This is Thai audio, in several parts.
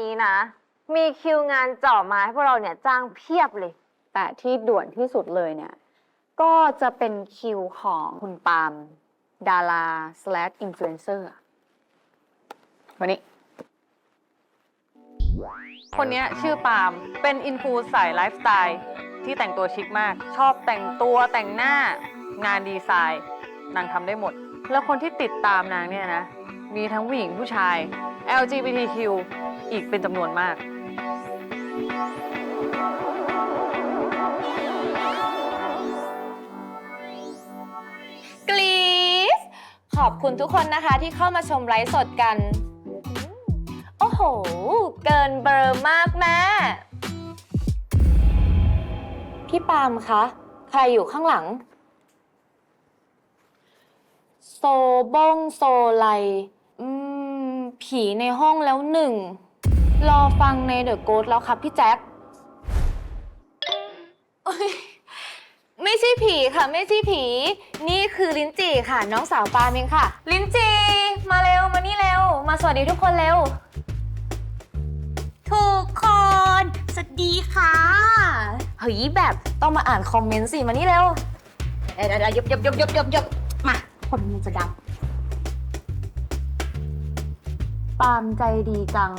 นี้นะ มีคิวงานเจ่อมาให้พวกเราเนี่ยจ้างเพียบเลย แต่ที่ด่วนที่สุดเลยเนี่ย ก็จะเป็นคิวของคุณปาล์มดารา slash influencer วันนี้ คนเนี้ยชื่อปาล์มเป็นอินฟูสายไลฟ์สไตล์ที่แต่งตัวชิคมาก ชอบแต่งตัวแต่งหน้างานดีไซน์นางทำได้หมด แล้วคนที่ติดตามนางเนี่ยนะ มีทั้งผู้หญิงผู้ชาย LGBTQ อีกเป็นจำนวนมาก กรี๊ดขอบคุณทุกคนนะคะที่เข้ามาชมไลฟ์สดกัน โอ้โห เกินเบอร์มากแม่ พี่ปาล์มคะ ใครอยู่ข้างหลัง โซบงโซไล อืม ผีในห้องแล้วหนึ่ง รอฟังในเดอะโก t แล้วครับพี่แจ็คโอ๊ยไม่ใช่ผีค่ะ ไม่ใช่ผี นี่คือลิ้นจี่ค่ะ น้องสาวปาล์มเองค่ะ ลิ้นจี่มาเร็วมานี่เร็ว มาสวัสดีทุกคนเร็ว ทุกคน สวัสดีค่ะ เฮ้ยแบบต้องมาอ่านคอมเมนต์สิมานี่เร็วเดี๋ยวเดี๋ยวเดี๋ยวยบยบยบยบยบมา คนมันจะดัง ปาล์มใจดีจัง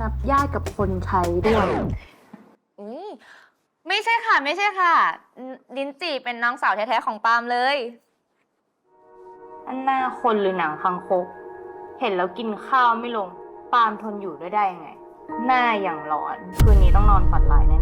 นับญาติกับคนใช้ด้วย อืมไม่ใช่ค่ะ ไม่ใช่ค่ะอืมลิ้นจี่เป็นน้องสาวแท้ๆของปาล์มเลย อันหน้าคนหรือหนังคังคก เห็นแล้วกินข้าวไม่ลง ปาล์มทนอยู่ด้วยได้ยังไง หน้าอย่างหลอน คืนนี้ต้องนอนฝันร้ายแน่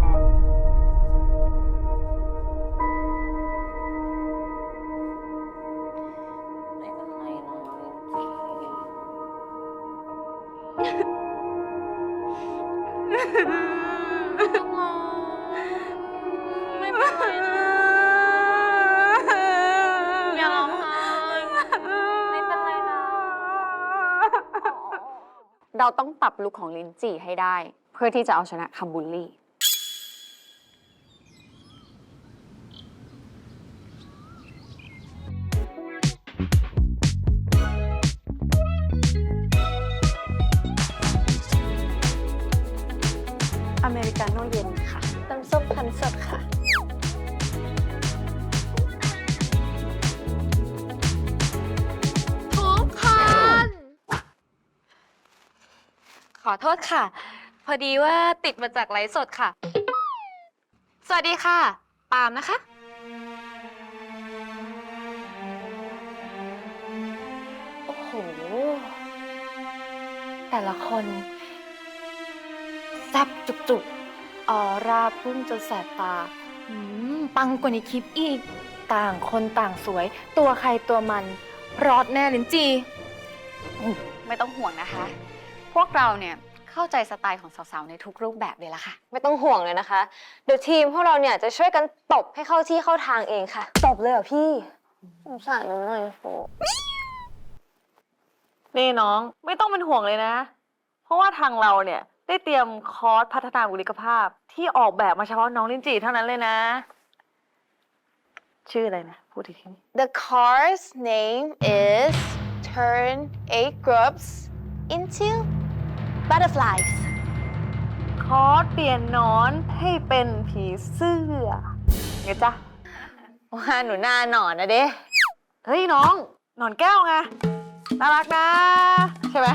เราต้องปรับลุคของลินจีให้ได้ เพื่อที่จะเอาชนะคำบูลลี่ อเมริกาโน่เย็นค่ะน้ำส้มคันสดค่ะ อโทษค่ะ พอดีว่าติดมาจากไลฟ์สดค่ะ สวัสดีค่ะ ปาล์มนะคะ โอ้โห แต่ละคนแซ่บจุกๆออร่าพุ่งจนแสบตาหืมปังกว่าในคลิปอีก ต่างคนต่างสวย ตัวใครตัวมัน รอดแน่ลินจี ไม่ต้องห่วงนะคะพ วกเราเนี่ยเข้าใจสไตล์ของสาวๆในทุกรูปแบบเลยละค่ะ ไม่ต้องห่วงเลยนะคะ เดี๋ยวทีมพวกเราเนี่ยจะช่วยกันตบให้เข้าที่เข้าทางเองค่ะ ตบเลยเหรอพี่สงสารหนูหน่อยโฟนี่น้องไม่ต้องเป็นห่วงเลยนะ เพราะว่าทางเราเนี่ยได้เตรียมคอร์สพัฒนาบุคลิกภาพ ที่ออกแบบมาเฉพาะน้องลินจีเท่านั้นเลยนะ ชื่ออะไรนะ พูดอีกที The car's name is Turn Eight Groups into Butterflies คอร์สเปลี่ยนหนอนให้เป็นผีเสื้อไงจ๊ะว่าหนูหน้าหนอนนะเด้เฮ้ยน้อง หนอนแก้วไง น่ารักนะ ใช่ไหม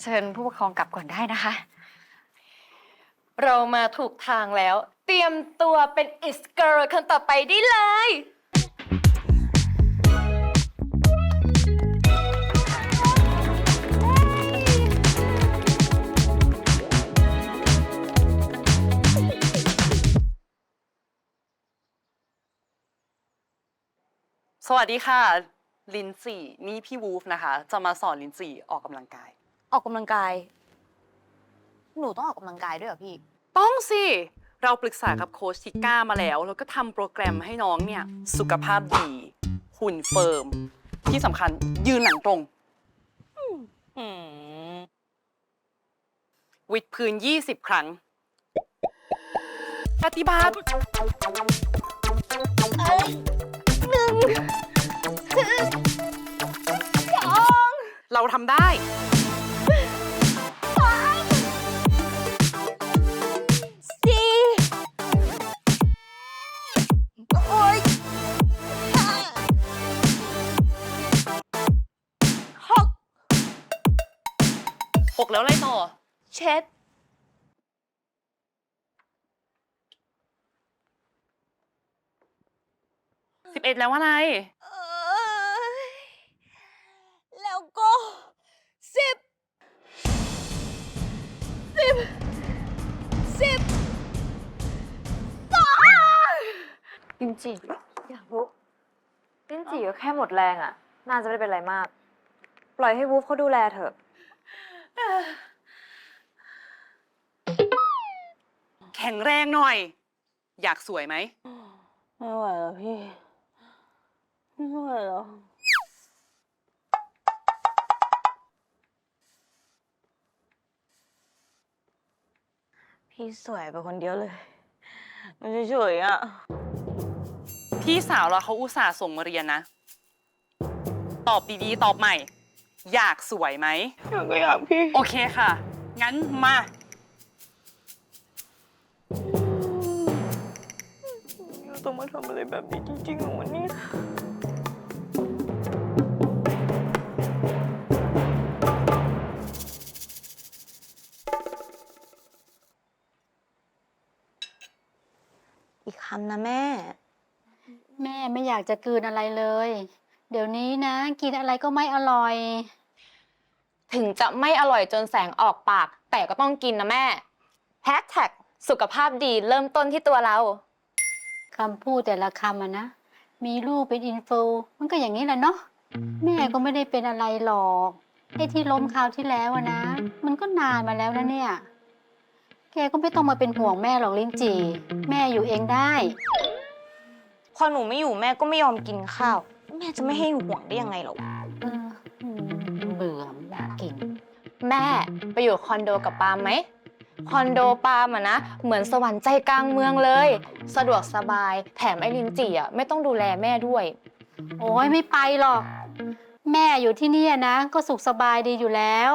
เชิญผู้ปกครองกลับก่อนได้นะคะ เรามาถูกทางแล้ว เตรียมตัวเป็น It Girl คนต่อไปได้เลย สวัสดีค่ะ ลินจีนี่พี่วูฟนะคะ จะมาสอนลินจีออกกำลังกาย ออกกำลังกาย หนูต้องออกกำลังกายด้วยเหรอพี่ ต้องสิ เราปรึกษากับโค้ชทิก้ามาแล้ว แล้วก็ทำโปรแกรมให้น้องเนี่ย สุขภาพดี หุ่นเฟิร์ม ที่สำคัญยืนหลังตรงวิดพื้น 20 ครั้ง ปฏิบัติ เสองเราทำได้ สามสี่หกหกแล้วไรต่อ เช็ด สิบเอ็ดแล้วอะไร เอ้ยแล้วก็สิบสิบสิบสองจริงๆอยากรู้ลิ้นจี่ก็แค่หมดแรงอะน่าจะไม่ได้เป็นไรมาก ปล่อยให้วูฟเขาดูแลเถอะ แข็งแรงหน่อย อยากสวยไหม ไม่ไหวแล้วพี่ ไม่ไหวแล้วพี่สวยไปคนเดียวเลยมันเฉยๆอะ พี่สาวเราเขาอุตส่าห์ส่งมาเรียนนะ ตอบดีๆ ตอบใหม่ อยากสวยไหม อยากก็อยากพี่ โอเคค่ะ งั้นมา เราต้องมาทำอะไรแบบนี้จริงๆเหรอวันนี้ำนะแม่ แม่ไม่อยากจะกลืนอะไรเลย เดี๋ยวนี้นะ กินอะไรก็ไม่อร่อย ถึงจะไม่อร่อยจนแสงออกปาก แต่ก็ต้องกินนะแม่แฮชแท็กสุขภาพดีเริ่มต้นที่ตัวเราคำพูดแต่ละคำอะนะ มีลูกเป็นอินฟูมันก็อย่างนี้แหละเนาะแม่ก็ไม่ได้เป็นอะไรหรอกไอ้ที่ล้มคราวที่แล้วอะนะ มันก็นานมาแล้วนะเนี่ย แกก็ไม่ต้องมาเป็นห่วงแม่หรอกลิ้นจี่ แม่อยู่เองได้ พอหนูไม่อยู่แม่ก็ไม่ยอมกินข้าว แม่จะไม่ให้ห่วงได้ยังไงหรอเอออืมเบื่อไม่อยากกิน แม่ไปอยู่คอนโดกับปาล์มไหม คอนโดปาล์มอะนะ เหมือนสวรรค์ใจกลางเมืองเลย สะดวกสบาย แถมไอ้ลินจีอะไม่ต้องดูแลแม่ด้วย โอ้ยไม่ไปหรอก แม่อยู่ที่เนี่ยนะ ก็สุขสบายดีอยู่แล้ว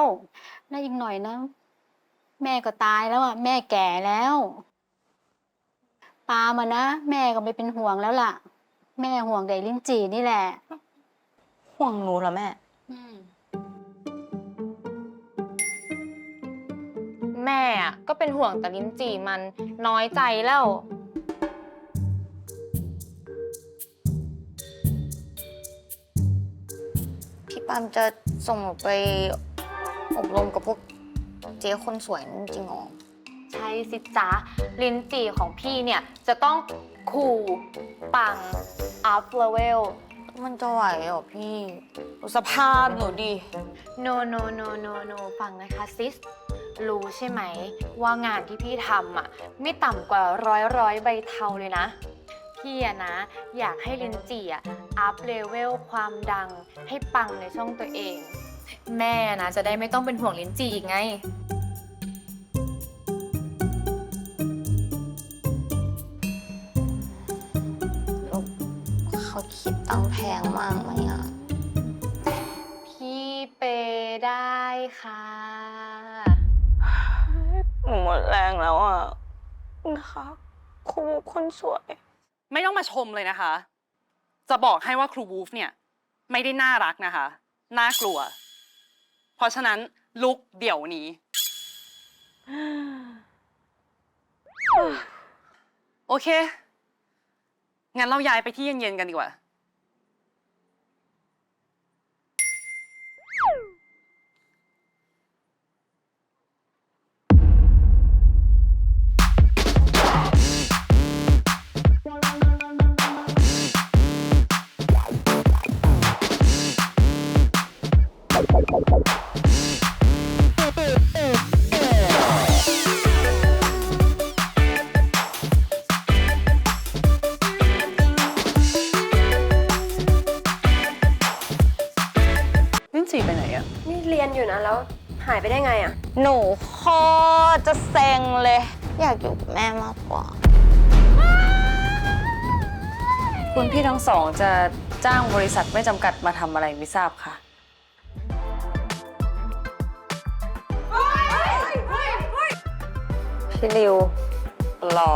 แล้วอีกหน่อยนะ แม่ก็ตายแล้วอะ แม่แก่แล้วปามานะแม่ก็ไม่เป็นห่วงแล้วล่ะ แม่ห่วงเด็กลิ้นจี่นี่แหละ ห่วงหนูเหรอแม่ อืม แม่อะก็เป็นห่วงแต่ลินจีมันน้อยใจแล้ว พี่ปามจะส่งหนูไปอบรมกับพวก เจ๊คนสวยนั่นจริงเหรอใช่สิจ๊ะ ลินจีของพี่เนี่ย จะต้องคูลปัง up level มันจะไหวเหรอพี่ดูสภาพหนูดิ no no no no no ฟังนะคะซิส รู้ใช่ไหม ว่างานที่พี่ทำอะ ไม่ต่ำกว่าร้อยร้อยใบเทาเลยนะ พี่อะนะ อยากให้ลินจีอะอัพเลเวลความดังให้ปังในช่องตัวเอง แม่นะจะได้ไม่ต้องเป็นห่วงลินจีอีกไงเขาคิดตังค์แพงมากไหมอะ พี่เปย์ได้ค่ะ หนูหมดแรงแล้วอะนะคะครูคนสวย ไม่ต้องมาชมเลยนะคะ จะบอกให้ว่าครูวูฟเนี่ย ไม่ได้น่ารักนะคะ น่ากลัว เพราะฉะนั้นลุกเดี๋ยวนี้ โอเค งั้นเราย้ายไปที่เย็นๆกันดีกว่า ไปได้ไงอะหนูโคตรจะเซ็งเลย อยากอยู่กับแม่มากกว่า คุณพี่ทั้งสองจะจ้างบริษัทไม่จำกัดมาทำอะไรไม่ทราบค่ะ พี่ริวรอ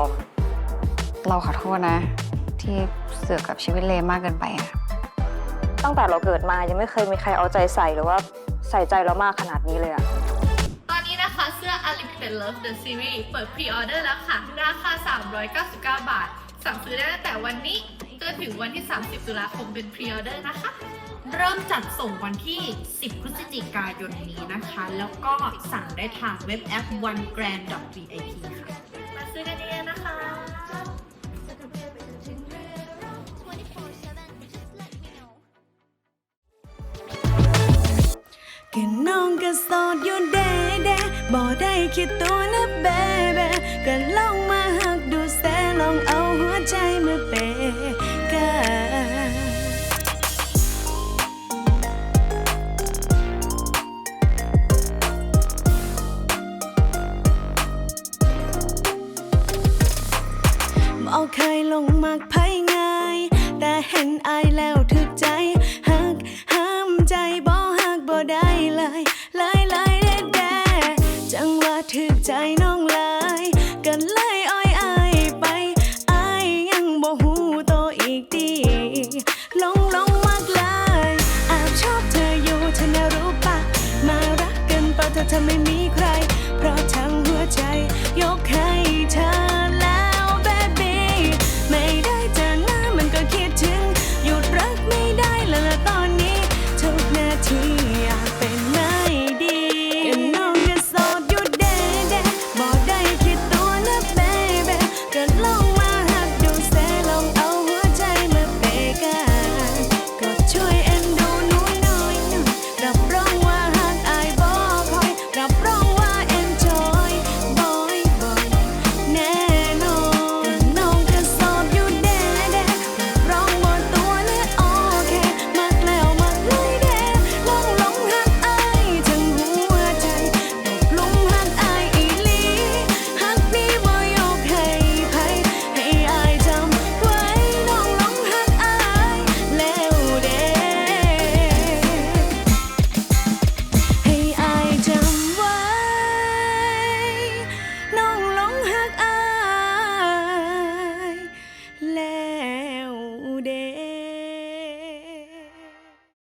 เราขอโทษนะ ที่เสือกกับชีวิตเลมากเกินไปอะตั้งแต่เราเกิดมายังไม่เคยมีใครเอาใจใส่หรือว่าใส่ใจเรามากขนาดนี้เลยอะสวัส เป็น Love the Series เปิดพรีออเดอร์แล้วค่ะ ราคา 399 บาท สั่งซื้อได้ตั้งแต่วันนี้จนถึงวันที่ 30 ตุลาคมเป็นพรีออเดอร์นะคะ เริ่มจัดส่งวันที่ 10 พฤศจิกายนนี้นะคะ แล้วก็สั่งได้ทางเว็บแอป onegrand.vip ค่ะ มาซื้อกันเยอะๆนะคะก็น้องก็โสดอยู่เด้เด้ บ่ได้คิดตัวนะเบเบก็ลองมาหักดูแสลองเอาหัวใจมาเปกันบ่เคยลงมักไผง่าย แต่เห็นอายแล้วถึกใจหักห้ามใจบ่หักบ่ได้ ถ้าไม่มีใคร เพราะทั้งหัวใจยกให้